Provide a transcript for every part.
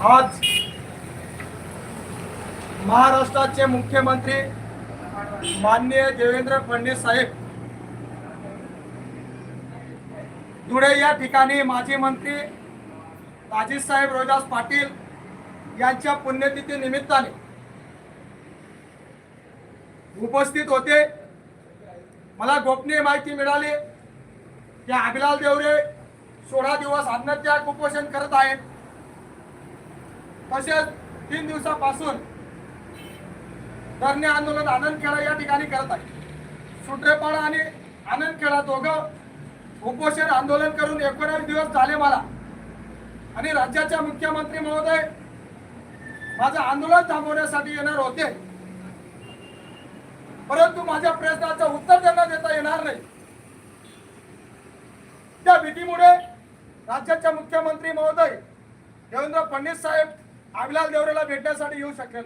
आज महाराष्ट्राचे मुख्यमंत्री माननीय देवेंद्र फडणवीस साहेब धुळे या ठिकाणी माजी मंत्री राजेश साहेब रोहिदास पाटील यांच्या पुण्यतिथी निमित्ताने उपस्थित होते. मला गोपनीय माहिती मिळाली की अभिलाल देवरे सोळा दिवस अन्नत्याग उपोषण करत आहेत. तसेच तीन दिवसापासून धरणे आंदोलन आनंदखेडा या ठिकाणी करत आहे. सुट्रेपाडा आणि आनंदखेडा दोघं उपोषण आंदोलन करून एकोणावीस दिवस झाले मला. आणि राज्याच्या मुख्यमंत्री महोदय माझं आंदोलन थांबवण्यासाठी येणार होते. परंतु माझ्या प्रश्नाचं उत्तर त्यांना देता येणार नाही. त्या भीतीमुळे राज्याच्या मुख्यमंत्री महोदय देवेंद्र फडणवीस साहेब अभिलाल देवरेला भेटण्यासाठी येऊ शकेल.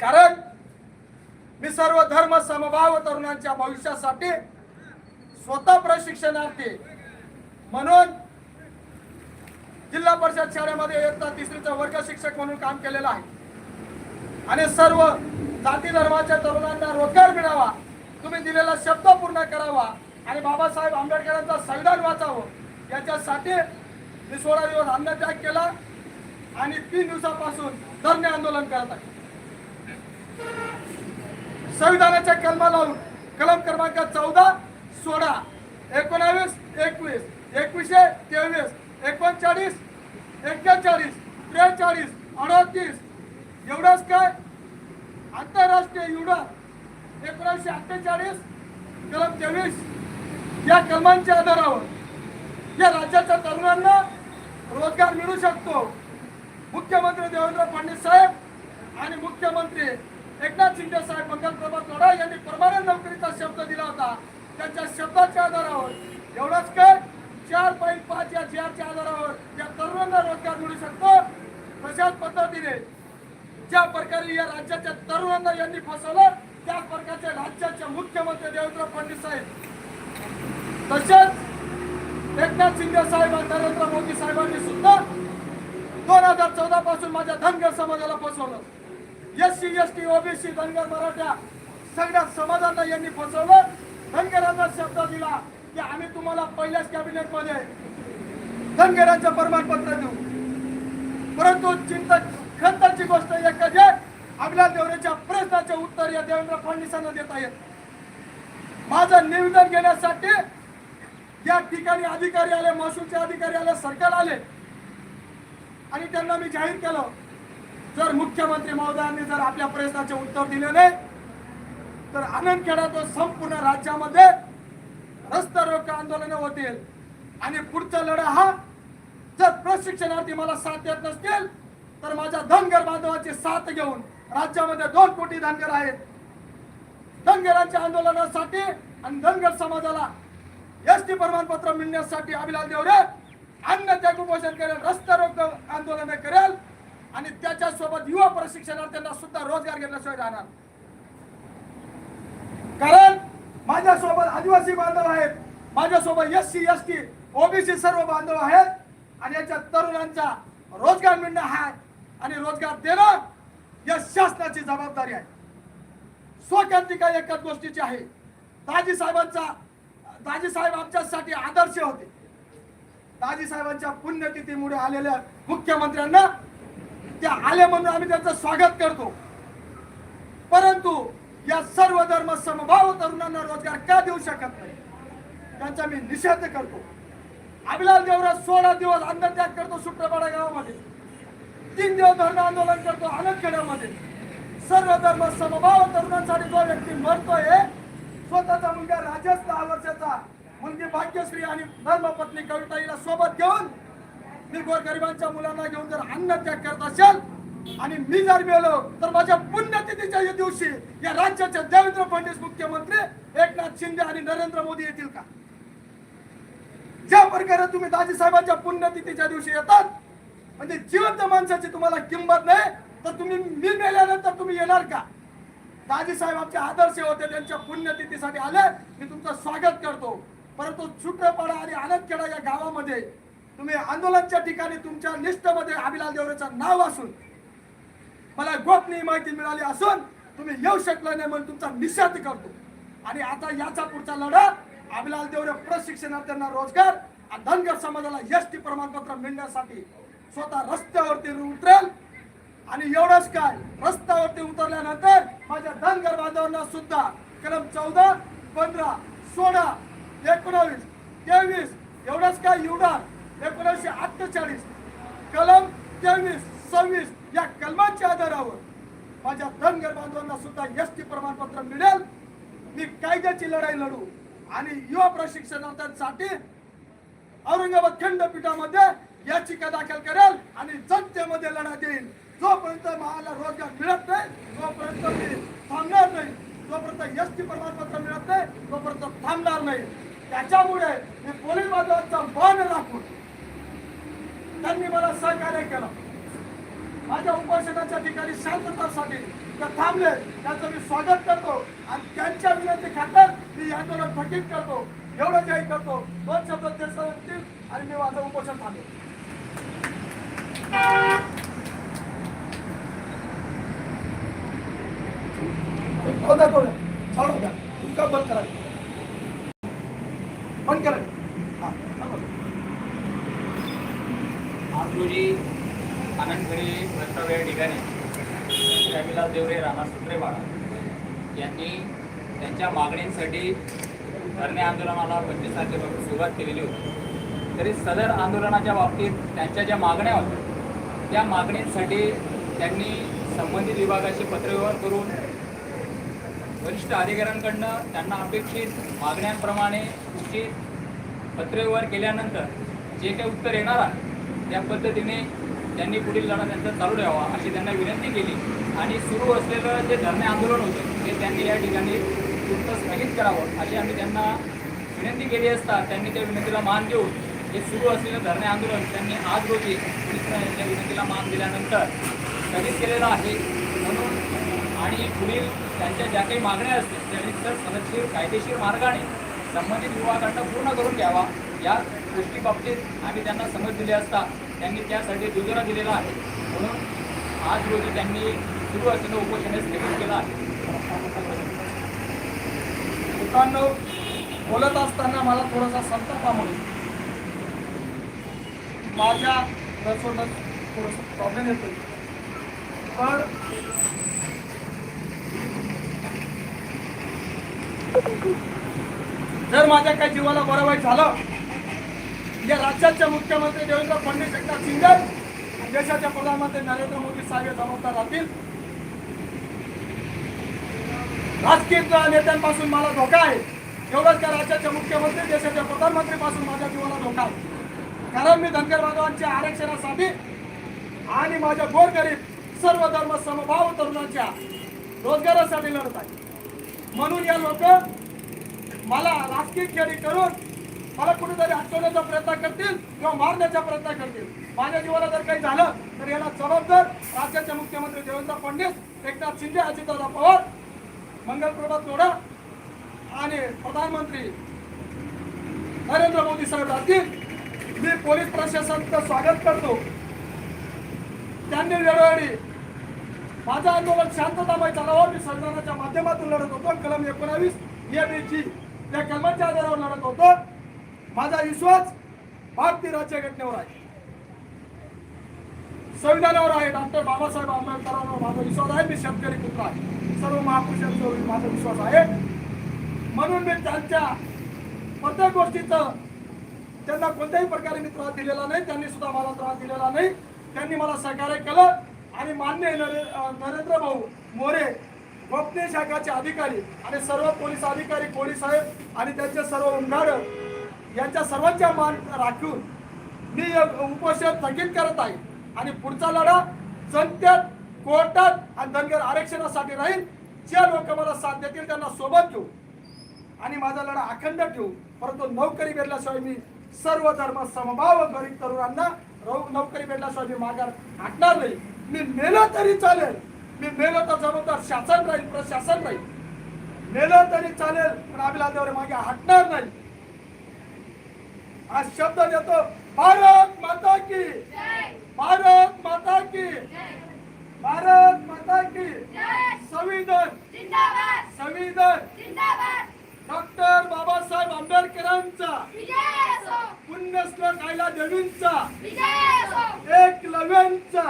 कारण मी सर्व धर्म समभाव तरुणांच्या भविष्यासाठी स्वतः प्रशिक्षणार्थी म्हणून जिल्हा परिषद शाळेमध्ये इयत्ता तिसरीचा वर्ग शिक्षक म्हणून काम केलेलं आहे. आणि सर्व जाती धर्माच्या तरुणांना रोजगार मिळावा तुम्ही दिलेला शब्द पूर्ण करावा आणि बाबासाहेब आंबेडकरांचं संविधान वाचावं याच्यासाठी मी सोळा दिवस अन्नत्याग केला. आणि तीन दिवसापासून धरणे आंदोलन करत आहे. संविधानाच्या कलमा लावून कलम क्रमांक चौदा सोळा एकोणावीस एकवीस एकवीसशे तेवीस एकोणचाळीस एक्केचाळीस त्रेचाळीस अडतीस. एवढंच काय? आंतरराष्ट्रीय युडा एकोणीसशे अठ्ठेचाळीस कलम तेवीस. या कलमांच्या आधारावर या राज्याच्या तरुणांना रोजगार मिळू शकतो. मुख्यमंत्री देवेंद्र फडणवीस साहेब आणि मुख्यमंत्री एकनाथ शिंदे साहेब मंगलप्रभा लढा यांनी परमानंद नोकरीचा शब्द दिला होता. त्यांच्या शब्दाच्या आधारावर एवढंच काय? चार पॉईंट पाच या जीआरच्या आधारावर या तरुणांना रोजगार मिळू शकतो. तशाच पद्धतीने ज्या प्रकारे या राज्याच्या तरुणांना यांनी फसवलं त्या प्रकारचे राज्याचे मुख्यमंत्री देवेंद्र फडणवीस साहेब. तसेच एकनाथ शिंदे साहेब नरेंद्र मोदी साहेबांनी सुद्धा दोन हजार चौदा पासून माझ्या धनगर समाजाला फसवलं. S C S T OBC Dhangar Maratha सगळ्या समाजांना यांनी फसवलं. धनगरांना शब्द दिला की आम्ही तुम्हाला पहिल्याच कॅबिनेटमध्ये धनगरांचं प्रमाणपत्र देऊ. परंतु चिंतक खंताची गोष्ट एक जे आपल्या देवरेच्या प्रश्नाचे उत्तर या देवेंद्र फडणवीसांना देता येत माझं निवेदन घेण्यासाठी या ठिकाणी अधिकारी आले महसूलचे अधिकारी आले सरकार आले. आणि त्यांना मी जाहीर केलं जर मुख्यमंत्री महोदयांनी जर आपल्या प्रश्नाचे उत्तर दिले नाही तर आनंद खेडा तो संपूर्ण राज्यामध्ये रस्ता रोको आंदोलन होतील. आणि पुढचा लढा हा जर प्रशिक्षणार्थी मला साथ देत नसतील तर माझ्या धनगर बांधवाची साथ घेऊन राज्यामध्ये दोन कोटी धनगर आहेत. धनगरांच्या आंदोलनासाठी आणि धनगर समाजाला एस टी प्रमाणपत्र मिळण्यासाठी अभिलाल देवरे अन्न त्याग उपोषण करेल रस्ता आंदोलन करेल आणि त्याच्यासोबत युवा प्रशिक्षणार्थ्यांना सुद्धा रोजगार घेण्याशिवाय राहणार कारण माझ्यासोबत आदिवासी बांधव आहेत. माझ्यासोबत S C S T OBC सर्व बांधव आहेत. आणि याच्या तरुणांचा रोजगार मिळणं हा आणि रोजगार देणं या शासनाची जबाबदारी आहे. स्वक्रांतिका एकाच गोष्टीची आहे. दाजी साहेबांचा दाजी साहेब आमच्यासाठी आदर्श होते. दाजी साहेबांच्या पुण्यतिथीमुळे आलेल्या मुख्यमंत्र्यांना त्या आले म्हणून आम्ही त्यांचं स्वागत करतो. परंतु या सर्व धर्म समभाव तरुणांना रोजगार का देऊ शकत नाही? त्यांचा मी निषेध करतो. अभिलाल देवरा सोळा दिवस अन्नत्याग करतो सुट्रपाडा गावामध्ये. तीन दिवस धरण आंदोलन करतो आनंदखेड्यामध्ये. सर्व धर्म समभाव तरुणांसाठी जो व्यक्ती मरतोय स्वतःचा मुलगा राजेश दहा वर्षाचा मुलगी भाग्यश्री आणि धर्मपत्नी कविताईला सोबत घेऊन मी गोरगरिबांच्या मुलांना घेऊन जर अन्नत्याग करत असेल आणि मी जर मेलो तर माझ्या पुण्यतिथीच्या या दिवशी या राज्याचे देवेंद्र फडणवीस मुख्यमंत्री एकनाथ शिंदे आणि नरेंद्र मोदी येतील का? ज्या प्रकारे तुम्ही दाजी साहेबांच्या पुण्यतिथीच्या दिवशी येतात म्हणजे जिवंत माणसाची तुम्हाला किंमत नाही तर तुम्ही मी मेल्यानंतर तुम्ही येणार का? दाजी साहेब आमचे आदर्श होते त्यांच्या पुण्यतिथीसाठी आले. मी तुमचं स्वागत करतो. परंतु चुकपाडा आणि आनंदखेडा या गावामध्ये तुम्ही आंदोलनच्या ठिकाणी तुमच्या लिस्टमध्ये अभिलाल देवरेचं नाव असून मला गोपनीय माहिती मिळाली असून तुम्ही येऊ शकला नाही म्हणून तुमचा निषेध करतो. आणि आता याचा पुढचा लढा अभिलाल देवरे प्रशिक्षणार्थ्यांना रोजगार आणि धनगर समाजाला एस टी प्रमाणपत्र मिळण्यासाठी स्वतः रस्त्यावरती उतरेल. आणि एवढंच काय रस्त्यावरती उतरल्यानंतर माझ्या धनगर बांधवांना सुद्धा कलम चौदा पंधरा सोळा एकोणावीस तेवीस एवढंच काय एवढा? एकोणीसशे अठ्ठेचाळीस. कलम तेवीस सव्वीस या कलमांच्या आधारावर माझ्या धनगर बांधवांना सुद्धा एस टी प्रमाणपत्र मिळेल. मी कायद्याची लढाई लढू आणि युवा प्रशिक्षणार्थ्यांसाठी औरंगाबाद खंडपीठामध्ये याचिका दाखल करेल आणि जनतेमध्ये लढा देईल. जोपर्यंत मला रोजगार मिळत नाही तोपर्यंत मी थांबणार नाही. जोपर्यंत एस टी प्रमाणपत्र मिळत नाही तोपर्यंत थांबणार नाही. त्याच्यामुळे मी पोलीस बांधवांचा मान राखून त्यांनी मला सहकार्य केलं. माझ्या उपोषणाच्या ठिकाणी शांततासाठी ते थांबले त्याचं मी स्वागत करतो आणि त्यांच्या विनंती खातर मी आंदोलन थकीत करतो. एवढं काही करतो. दोन शब्द ते सांगतील आणि मी माझं उपोषण थांबेल होता तो चालू द्या. तुमका बंद करा बंद करा आज रोजी प्रस्ताव या ठिकाणी रविलाल देवरे राणा सुत्रेवाडा यांनी त्यांच्या मागणींसाठी धरणे आंदोलनाला पंचवीस तारखेपासून सुरुवात केलेली होती. तरी सदर आंदोलनाच्या बाबतीत त्यांच्या ज्या मागण्या होत्या त्या मागणींसाठी त्यांनी संबंधित विभागाशी पत्रव्यवहार करून वरिष्ठ अधिकाऱ्यांकडनं त्यांना अपेक्षित मागण्यांप्रमाणे उचित पत्रव्यवहार केल्यानंतर जे काही उत्तर येणार आहे त्या पद्धतीने त्यांनी पुढील लढा त्यांचा चालू द्यावा अशी त्यांना विनंती केली. आणि सुरू असलेलं जे धरणे आंदोलन होतं ते त्यांनी या ठिकाणी तुर्त स्थगित करावं अशी आम्ही त्यांना विनंती केली असता त्यांनी त्या विनंतीला मान देऊन हे सुरू असलेलं धरणे आंदोलन त्यांनी आज रोजी पोलीस यांच्या विनंतीला मान दिल्यानंतर स्थगित केलेलं आहे. म्हणून आणि पुढील त्यांच्या ज्या काही मागण्या असतील त्या रिक्सर सनदशीर कायदेशीर मार्गाने संबंधित विभागाकडनं पूर्ण करून घ्यावा. या गोष्टीबाबतीत आम्ही त्यांना समज दिली असता त्यांनी त्यासाठी दुजोरा दिलेला आहे. म्हणून आज रोजी त्यांनी सुरू असलेलं उपोषण हे स्थगित केलं आहे. मित्रांनो बोलत असताना मला थोडासा संतापा म्हणून. माझ्या थोडंसं प्रॉब्लेम येतो पण जर माझ्या काही जीवाला बरं वाईट झालं या राज्याचे मुख्यमंत्री देवेंद्र फडणवीस एकनाथ शिंदे देशाच्या देशाचे प्रधानमंत्री नरेंद्र मोदी साहेब हे जबाबदार राहतील. राजकीय नेत्यांपासून मला धोका आहे. एवढंच का राज्याचे मुख्यमंत्री देशाच्या प्रधानमंत्रीपासून माझ्या जीवाला धोका आहे. कारण मी धनगर बांधवांच्या आरक्षणासाठी आणि माझ्या गोरगरीब सर्व धर्म समभाव तरुणांच्या रोजगारासाठी लढत आहे. म्हणून या लोक मला राजकीय खेळी करून मला कुठेतरी अटकवण्याचा प्रयत्न करतील किंवा मारण्याचा प्रयत्न करतील. माझ्या जीवाला जर काही झालं तर याला जबाबदार राज्याचे मुख्यमंत्री देवेंद्र फडणवीस एकनाथ शिंदे अजितदादा पवार मंगलप्रभात तोडा आणि प्रधानमंत्री नरेंद्र मोदी साहेब राहतील. मी पोलीस प्रशासनाचं स्वागत करतो. त्यांनी वेळोवेळी माझं आंदोलन शांततामय चालावं मी संविधानाच्या माध्यमातून लढत होतो. कलम एकोणावीस ए बी जी त्या कलमांच्या आधारावर लढत होतो. माझा विश्वास भारतीय राज्यघटनेवर आहे. संविधानावर आहे. डॉक्टर बाबासाहेब आंबेडकरांवर माझा विश्वास आहे. मी शेतकरी पुत्र आहे. सर्व महापुरुषांवर माझा विश्वास आहे. म्हणून मी त्यांच्या प्रत्येक गोष्टीचं त्यांना कोणत्याही प्रकारे मी त्रास दिलेला नाही. त्यांनी सुद्धा मला त्रास दिलेला नाही. त्यांनी मला सहकार्य केलं. आणि मान्य नरे नरेंद्र भाऊ मोरे गोपनीय शाखाचे अधिकारी आणि सर्व पोलीस अधिकारी कोळी साहेब आणि त्यांचे सर्व उमगाड यांच्या सर्वांच्या मान राखून मी उपोषण स्थगित करत आहे आणि पुढचा लढा जनतेत कोर्टात आणि धनगर आरक्षणासाठी राहील जे लोक मला साथ देतील त्यांना सोबत घेऊ आणि माझा लढा अखंड ठेवू. परंतु नोकरी भेटल्याशिवाय मी सर्व धर्म समभाव गरीब तरुणांना नोकरी भेटल्याशिवाय मी माघार हटणार नाही. मी मेलं तरी चालेल. मी मेलो तर जबाबदार शासन राहील प्रशासन राहील. मेलो तरी चालेल पण अभिलादेवर मागे हटणार नाही. आज शब्द देतो भारत माता की. भारत माता की. भारत माता की. संविधान. संविधान. डॉक्टर बाबासाहेब आंबेडकरांचा. पुण्यश्लोक आयला देवींचा. एक एकलव्यांचा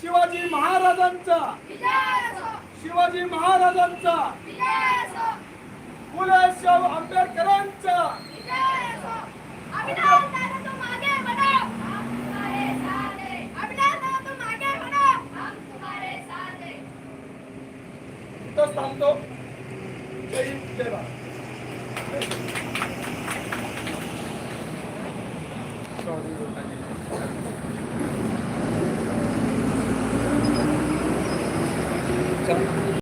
शिवाजी महाराजांचा. शिवाजी महाराजांचा. फुले शाहू आंबेडकरांचा. थांबतो. जय हिंद जय भारत.